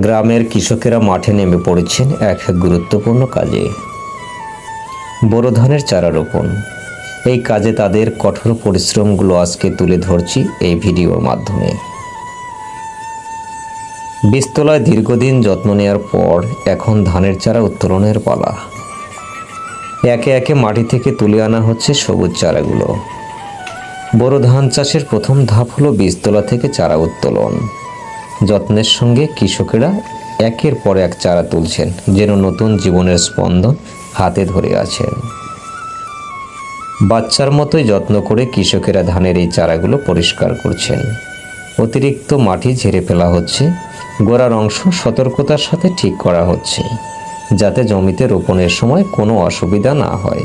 গ্রামের কৃষকেরা মাঠে নেমে পড়েছেন এক এক গুরুত্বপূর্ণ কাজে। বোরো ধানের চারা রোপণ। এই কাজে তাদের কঠোর পরিশ্রমগুলো আজকে তুলে ধরছি এই ভিডিওর মাধ্যমে। বীজতলায় দীর্ঘদিন যত্ন নেওয়ার পর এখন ধানের চারা উত্তোলনের পালা। একে একে মাটি থেকে তুলে আনা হচ্ছে সবুজ চারাগুলো। বড় ধান চাষের প্রথম ধাপ হলো বীজতলা থেকে চারা উত্তোলন। যত্নের সঙ্গে কৃষকেরা একের পর এক চারা তুলছেন, যেন নতুন জীবনের স্পন্দন হাতে ধরে আছেন বাচ্চার মতোই যত্ন করে কৃষকেরা ধানের এই চারাগুলো পরিষ্কার করছেন। অতিরিক্ত মাটি ঝেড়ে ফেলা হচ্ছে, গোড়ার অংশ সতর্কতার সাথে ঠিক করা হচ্ছে, যাতে জমিতে রোপণের সময় কোনো অসুবিধা না হয়।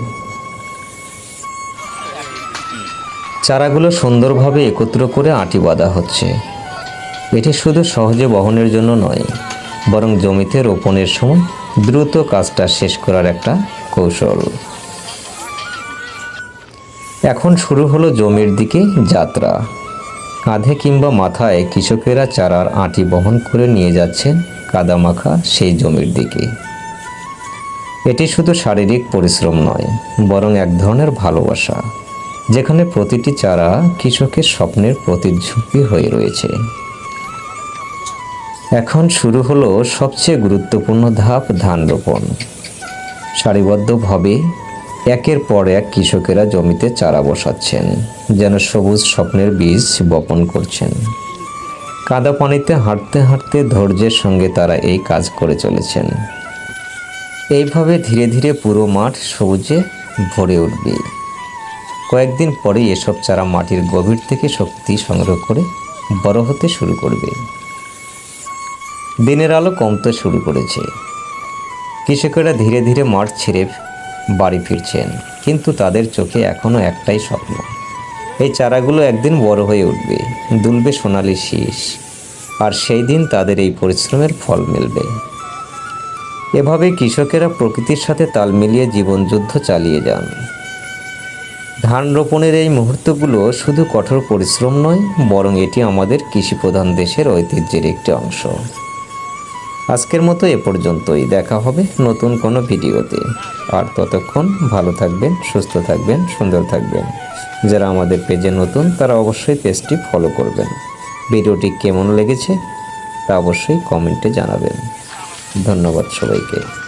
চারাগুলো সুন্দরভাবে একত্র করে আঁটি বাঁধা হচ্ছে। এটি শুধু সহজে বহনের জন্য নয়, বরং জমিতে রোপণের সময় দ্রুত কাজটা শেষ করার একটা কৌশল। এখন শুরু হলো জমির দিকে যাত্রা। কাঁধে কিংবা মাথায় কৃষকেরা চারার আঁটি বহন করে নিয়ে যাচ্ছেন কাদামাখা সেই জমির দিকে। এটি শুধু শারীরিক পরিশ্রম নয়, বরং এক ধরনের ভালোবাসা, যেখানে প্রতিটি চারা কৃষকের স্বপ্নের প্রতিঝুঁকি হয়ে রয়েছে। এখন শুরু হলো সবচেয়ে গুরুত্বপূর্ণ ধাপ ধান রোপণ। সারিবদ্ধভাবে একের পর এক কৃষকেরা জমিতে চারা বসাচ্ছেন, যেন সবুজ স্বপ্নের বীজ বপন করছেন। কাদা পানিতে হাঁটতে হাঁটতে ধৈর্যের সঙ্গে তারা এই কাজ করে চলেছেন। এইভাবে ধীরে ধীরে পুরো মাঠ সবুজে ভরে উঠবে। কয়েকদিন পরে এসব চারা মাটির গভীর থেকে শক্তি সংগ্রহ করে বড় হতে শুরু করবে। দিনের আলো কমতে শুরু করেছে। কৃষকেরা ধীরে ধীরে মাঠ ছেড়ে বাড়ি ফিরছেন, কিন্তু তাদের চোখে এখনও একটাই স্বপ্ন, এই চারাগুলো একদিন বড় হয়ে উঠবে, দুলবে সোনালি শীষ, আর সেই দিন তাদের এই পরিশ্রমের ফল মিলবে। এভাবে কৃষকেরা প্রকৃতির সাথে তাল মিলিয়ে জীবনযুদ্ধ চালিয়ে যান। ধান রোপণের এই মুহূর্তগুলো শুধু কঠোর পরিশ্রম নয়, বরং এটি আমাদের কৃষিপ্রধান দেশের ঐতিহ্যের একটি অংশ। আজকের মতো এ পর্যন্তই। দেখা হবে নতুন কোনো ভিডিওতে। আর ততক্ষণ ভালো থাকবেন, সুস্থ থাকবেন, সুন্দর থাকবেন। যারা আমাদের পেজে নতুন, তারা অবশ্যই পেজটি ফলো করবেন। ভিডিওটি কেমন লেগেছে তা অবশ্যই কমেন্টে জানাবেন। ধন্যবাদ সবাইকে।